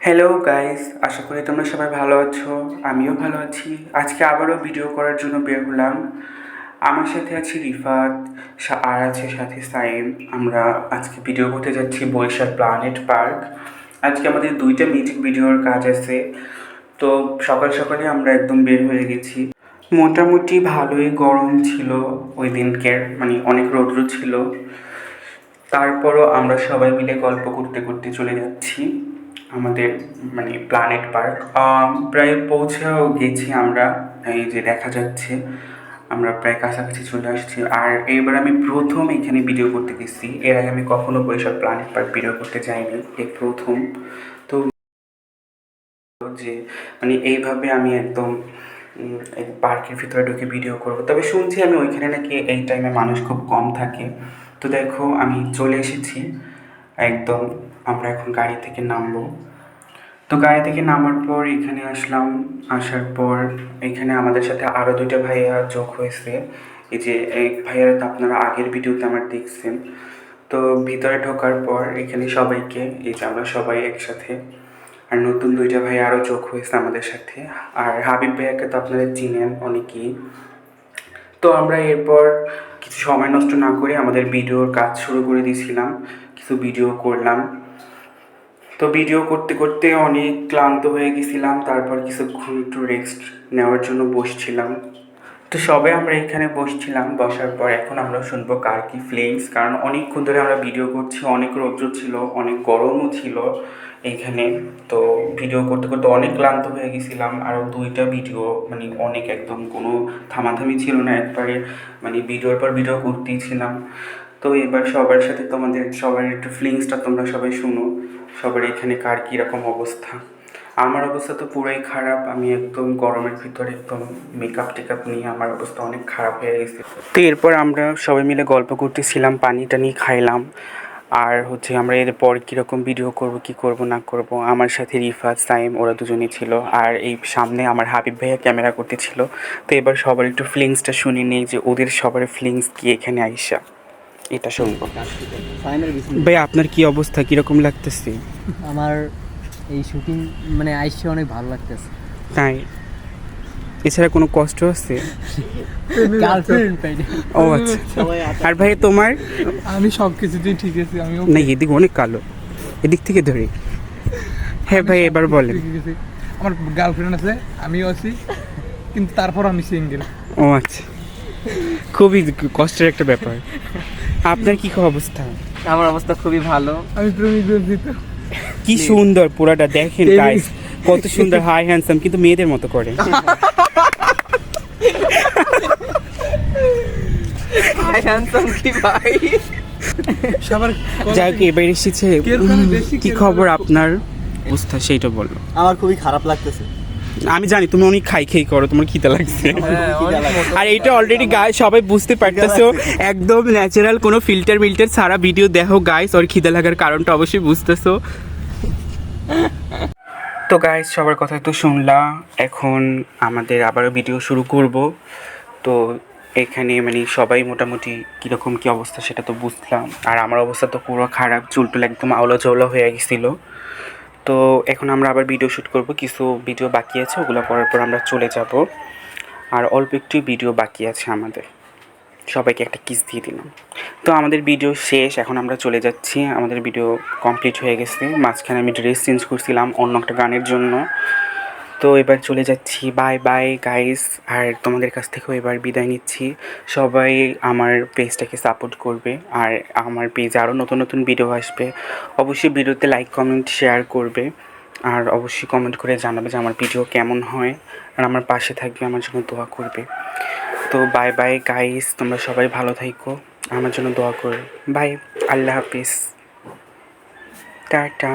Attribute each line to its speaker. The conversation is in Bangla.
Speaker 1: হ্যালো গাইস আশা করি তোমরা সবাই ভালো আছো। আমিও ভালো আছি। আজকে আবারও ভিডিও করার জন্য বের হলাম। আমার সাথে আছে রিফাত আর আছে সাথে সাইম। আমরা আজকে ভিডিও করতে যাচ্ছি বরিশাল প্ল্যানেট পার্ক আজকে আমাদের দুইটা মিউজিক ভিডিওর কাজ আছে। তো সকাল সকালে আমরা একদম বের হয়ে গেছি। মোটামুটি ভালোই গরম ছিল ওই দিনকের মানে অনেক রৌদ্র ছিল। তারপরও আমরা সবাই মিলে গল্প করতে করতে চলে যাচ্ছি। আমাদের মানে প্ল্যানেট পার্ক প্রায় পৌঁছেও গেছি আমরা, এই যে দেখা যাচ্ছে, আমরা প্রায় কাছাকাছি চলে আসছি। আর এইবার আমি প্রথম এখানে ভিডিও করতে গেছি। এর আগে আমি কখনো বরিশাল প্ল্যানেট পার্ক ভিডিও করতে যাইনি এই প্রথম। তো, যে মানে এইভাবে আমি একদম পার্কের ভিতরে ঢুকে ভিডিও করব। তবে শুনছি আমি ওইখানে নাকি এই টাইমে মানুষ খুব কম থাকে। তো দেখো, আমি চলে এসেছি। একদম আমরা এখন গাড়ি থেকে নামবো। তো গাড়ি থেকে নামার পর এখানে আসলাম, আসার পর এখানে আমাদের সাথে আরও দুইটা ভাইয়া যোগ হয়েছে। এই যে এই ভাইয়ারা তো আপনারা আগের ভিডিওতে আমার দেখছেন। তো ভিতরে ঢোকার পর এখানে সবাইকে, এই যে আমরা সবাই একসাথে আর নতুন দুইটা ভাই আরও যোগ হয়েছে আমাদের সাথে। আর হাবিব ভাইয়াকে তো আপনারা চিনেন অনেকেই। তো আমরা এরপর কিছু সময় নষ্ট না করে আমাদের ভিডিওর কাজ শুরু করে দিয়েছিলাম, কিছু ভিডিও করলাম। তো ভিডিও করতে করতে অনেক ক্লান্ত হয়ে গেছিলাম, তারপর কিছুক্ষণ একটু রেস্ট নেওয়ার জন্য বসছিলাম। তো সবে আমরা এখানে বসছিলাম, বসার পর এখন আমরা শুনব কার কি ফ্লেমস কারণ অনেকক্ষণ ধরে আমরা ভিডিও করছি, অনেক রৌদ্র ছিল, অনেক গরমও ছিল এইখানে তো ভিডিও করতে করতে অনেক ক্লান্ত হয়ে গেছিলাম, আরও দুইটা ভিডিও মানে অনেক একদম কোনো থামাথামি ছিল না, একবারে মানে ভিডিওর পর ভিডিও করতেই ছিলাম। তো এবার সবার সাথে তোমাদের, সবার একটু ফিলিংসটা তোমরা সবাই শুনো, সবার এখানে কার কীরকম অবস্থা। আমার অবস্থা তো পুরাই খারাপ। আমি একদম গরমের ভিতরে একদম মেকআপ টেকআপ নিয়ে আমার অবস্থা অনেক খারাপ হয়ে গেছে। তো এরপর আমরা সবাই মিলে গল্প করতেছিলাম পানি টানি খাইলাম। আর হচ্ছে আমরা এরপর কীরকম ভিডিও করব কি করব না করব আমার সাথে রিফাত সাইম ওরা দুজনেই ছিল। আর এই সামনে আমার হাবিব ভাইয়া ক্যামেরা করতেছিল। তো এবার সবার একটু ফিলিংসটা শুনে নিই যে ওদের সবার ফিলিংস কি এখানে আইসা। এটা শুনব। ভাই আপনার কি অবস্থা? কীরকম লাগতেছে?
Speaker 2: আমার এই শুটিং মানে আইসে অনেক ভালো লাগতেছে।
Speaker 1: তাই? এছাড়া কোনো কষ্ট আছে?
Speaker 2: গার্লফ্রেন্ড পাইনি
Speaker 1: ও আচ্ছা। আর ভাই তোমার?
Speaker 3: আমি সব কিছুতেই ঠিক আছি আমি
Speaker 1: না এদিক অনেক কালো। এদিক থেকে ধরে। হ্যাঁ ভাই এবার বলেন।
Speaker 3: ঠিক আছে। আমার গার্লফ্রেন্ড আছে আমিও আছি কিন্তু তারপর আমি সিঙ্গেল
Speaker 1: ও আচ্ছা। খুবই কষ্টের একটা ব্যাপার। আপনার কি অবস্থা?
Speaker 2: আমার অবস্থা খুবই ভালো।
Speaker 3: আমি প্রেমিক
Speaker 1: কি সুন্দর পুরাটা দেখেন গাইস কত সুন্দর হাই হ্যান্ডসাম কিন্তু মেয়েদের মতো করে।
Speaker 2: হ্যান্ডসাম কি ভাই?
Speaker 1: যাই হোক এবার এসেছে
Speaker 3: কে
Speaker 1: খবর আপনার অবস্থা সেইটা বলো।
Speaker 4: আমার খুবই খারাপ লাগতেছে।
Speaker 1: আমি জানি তুমি অনেক খাই খাই করো তোমার খিদে লাগছে। আর এটা অলরেডি গায়ে সবাই বুঝতে পারতেছো একদম ন্যাচারাল কোনো ফিল্টার মিল্টার সারা ভিডিও দেখো গাইস ওর খিদে লাগার কারণটা অবশ্যই বুঝতেছো। তো গাইস সবার কথা তো শুনলাম। এখন আমাদের আবারও ভিডিও শুরু করব। তো এখানে মানে সবাই মোটামুটি কীরকম কী অবস্থা সেটা তো বুঝলাম। আর আমার অবস্থা তো পুরো খারাপ চুলটুল একদম আওলা চওলা হয়ে গেছিল। তো এখন আমরা আবার ভিডিও শ্যুট করব। কিছু ভিডিও বাকি আছে, ওগুলো করার পর আমরা চলে যাব। আর অল্প একটু ভিডিও বাকি আছে আমাদের। সবাইকে একটা কিস দিয়ে দিলাম। তো আমাদের ভিডিও শেষ, এখন আমরা চলে যাচ্ছি। আমাদের ভিডিও কমপ্লিট হয়ে গেছে। মাঝখানে আমি ড্রেস চেঞ্জ করছিলাম অন্য একটা গানের জন্য। তো এবার চলে যাচ্ছি। বাই বাই গাইস আর তোমাদের কাছ থেকেও এবার বিদায় নিচ্ছি। সবাই আমার পেজটাকে সাপোর্ট করবে। আর আমার পেজে আরও নতুন নতুন ভিডিও আসবে। অবশ্যই ভিডিওতে লাইক কমেন্ট শেয়ার করবে। আর অবশ্যই কমেন্ট করে জানাবে যে আমার ভিডিও কেমন হয়। আর আমার পাশে থাকবে, আমার জন্য দোয়া করবে। তো বাই বাই গাইস তোমরা সবাই ভালো থাকো আমার জন্য দোয়া করো। বাই আল্লাহ হাফিজ। টাটা।